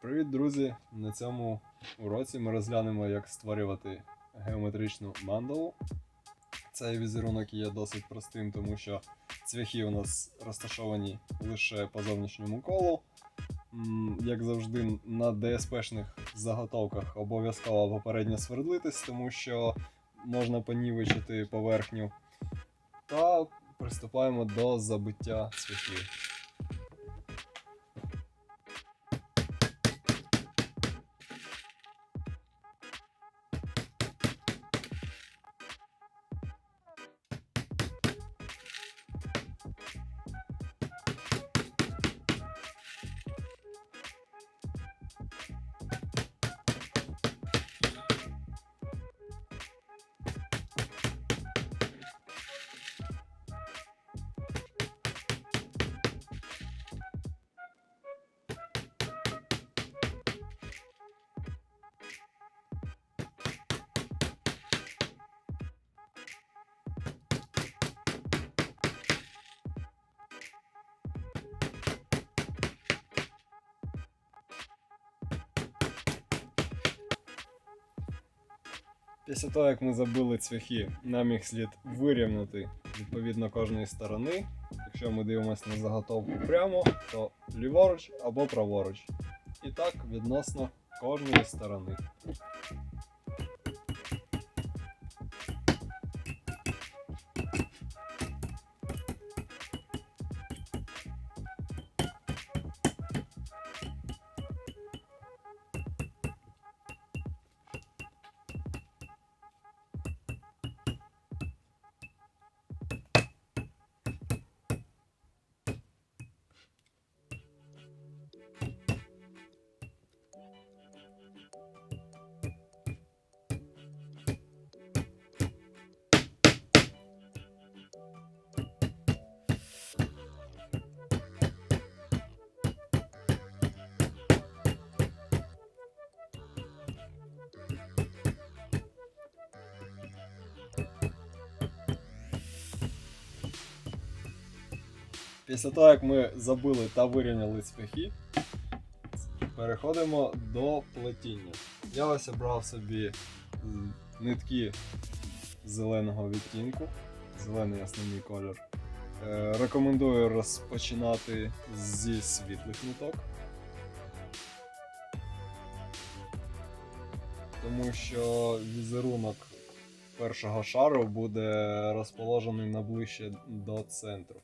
Привіт, друзі! На цьому уроці ми розглянемо, як створювати геометричну мандалу. Цей візерунок є досить простим, тому що цвяхи у нас розташовані лише по зовнішньому колу. Як завжди, на DSP-шних заготовках обов'язково попередньо свердлитись, тому що можна понівечити поверхню. Та приступаємо до забиття цвяхів. Після того, як ми забили цвяхи, нам їх слід вирівняти відповідно кожної сторони. Якщо ми дивимося на заготовку прямо, то ліворуч або праворуч. І так відносно кожної сторони. Після того, як ми забили та вирівняли цвяхи, переходимо до плетіння. Я ось обрав собі нитки зеленого відтінку, зелений основний колір. Е, Рекомендую розпочинати зі світлих ниток. Тому що візерунок першого шару буде розположений наближче до центру.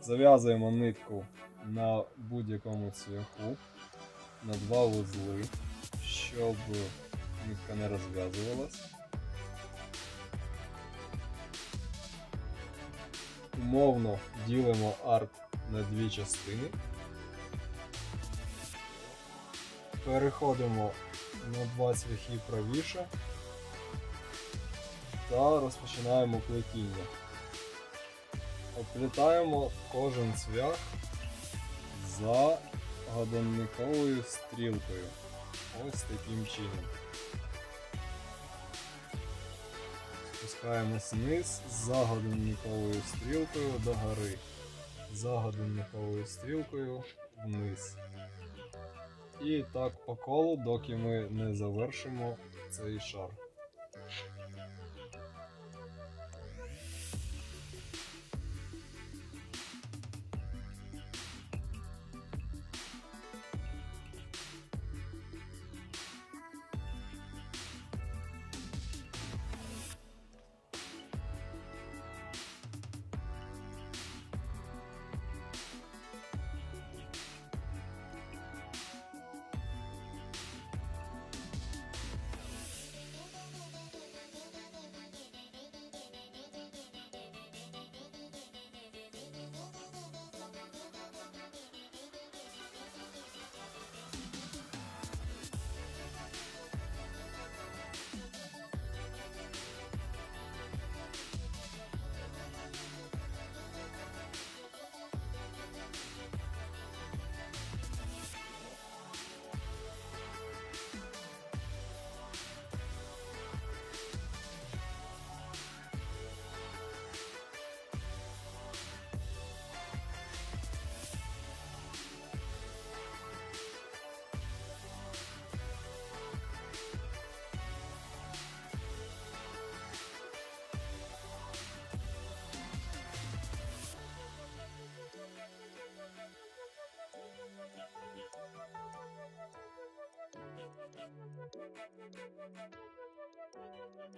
Зав'язуємо нитку на будь-якому цвяху на два вузли, щоб нитка не розв'язувалась. Умовно ділимо арт на дві частини. Переходимо на два цвяхи правіше та розпочинаємо плетіння. Оплітаємо кожен цвях за годинниковою стрілкою. Ось таким чином. Спускаємось вниз за годинниковою стрілкою до гори. За годинниковою стрілкою вниз. І так по колу, доки ми не завершимо цей шар.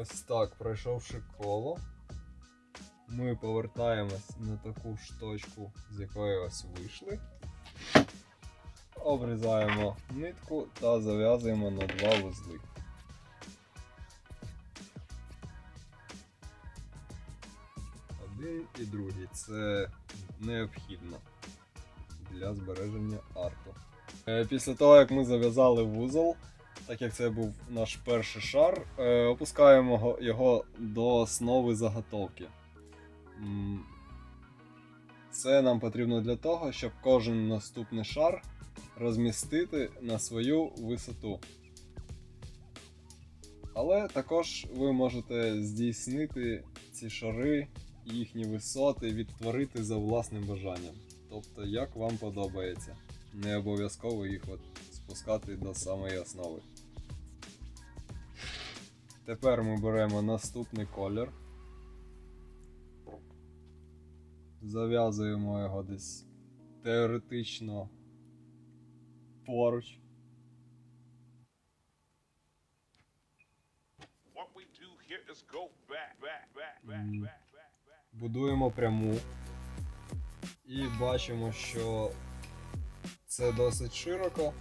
Ось так, пройшовши коло, ми повертаємось на таку ж точку, з якої ось вийшли. Обрізаємо нитку та зав'язуємо на два вузли. Один і другий це необхідно для збереження арту. Е, Після того, як ми зав'язали вузол, так як це був наш перший шар, е, опускаємо його до основи заготовки. Це нам потрібно для того, щоб кожен наступний шар розмістити на свою висоту. Але також ви можете здійснити ці шари, їхні висоти, відтворити за власним бажанням. Тобто, як вам подобається. Не обов'язково їх от спускати до самої основи. Тепер ми беремо наступний колір. Зав'язуємо його десь теоретично поруч. Будуємо пряму. І бачимо, що це досить широко.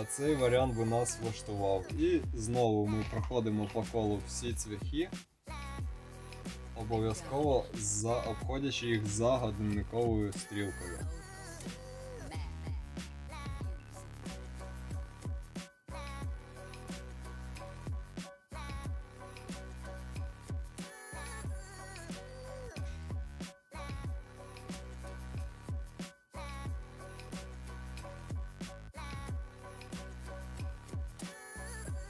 А цей варіант би нас влаштував. І знову ми проходимо по колу всі цвяхи, обов'язково за, обходячи їх за годинниковою стрілкою.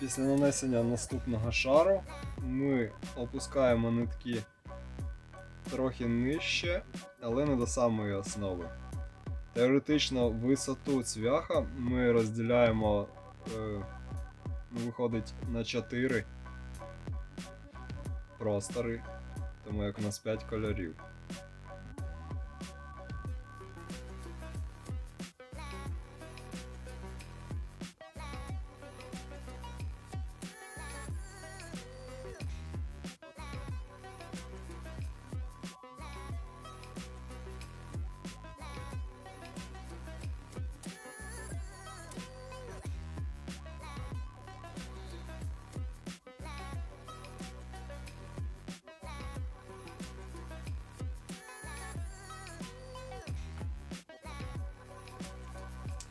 Після нанесення наступного шару ми опускаємо нитки трохи нижче, але не до самої основи. Теоретично висоту цвяха ми розділяємо, е, виходить на 4 простори, тому як у нас 5 кольорів.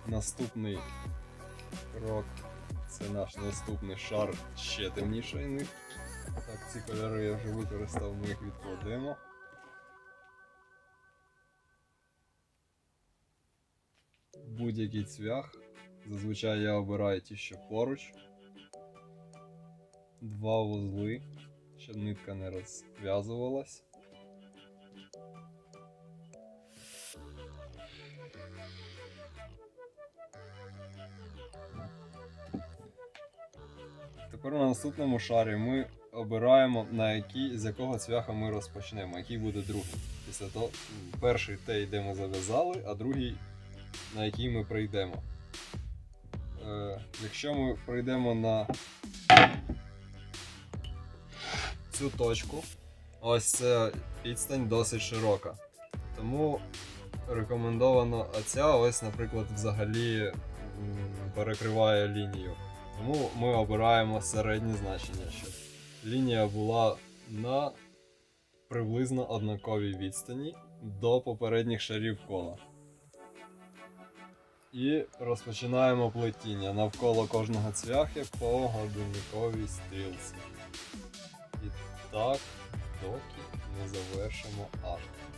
Наступний крок це наш наступний шар ще темнішої нитки. Так, ці кольори я вже використав, ми їх відкладемо. Будь-який цвях. Зазвичай я обираю ті, що поруч. Два вузли, щоб нитка не розв'язувалась. Тепер на наступному шарі ми обираємо на який, з якого цвяха ми розпочнемо, який буде другий. Після того, перший той, де ми зав'язали, а другий на який ми прийдемо. Е, якщо ми прийдемо на цю точку, ось ця відстань досить широка. Тому рекомендовано, а ця ось, наприклад, взагалі перекриває лінію. Тому ми обираємо середнє значення, щоб лінія була на приблизно однаковій відстані до попередніх шарів кола. І розпочинаємо плетіння навколо кожного цвяхи по годинниковій стрілці. І так, доки не завершимо арт.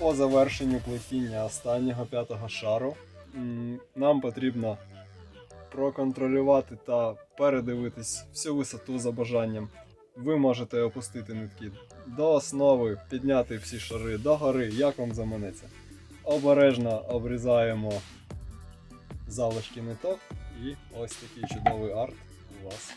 По завершенню плетіння останнього п'ятого шару нам потрібно проконтролювати та передивитись всю висоту за бажанням. Ви можете опустити нитки до основи, підняти всі шари догори, як вам заманеться. Обережно обрізаємо залишки ниток, і ось такий чудовий арт у вас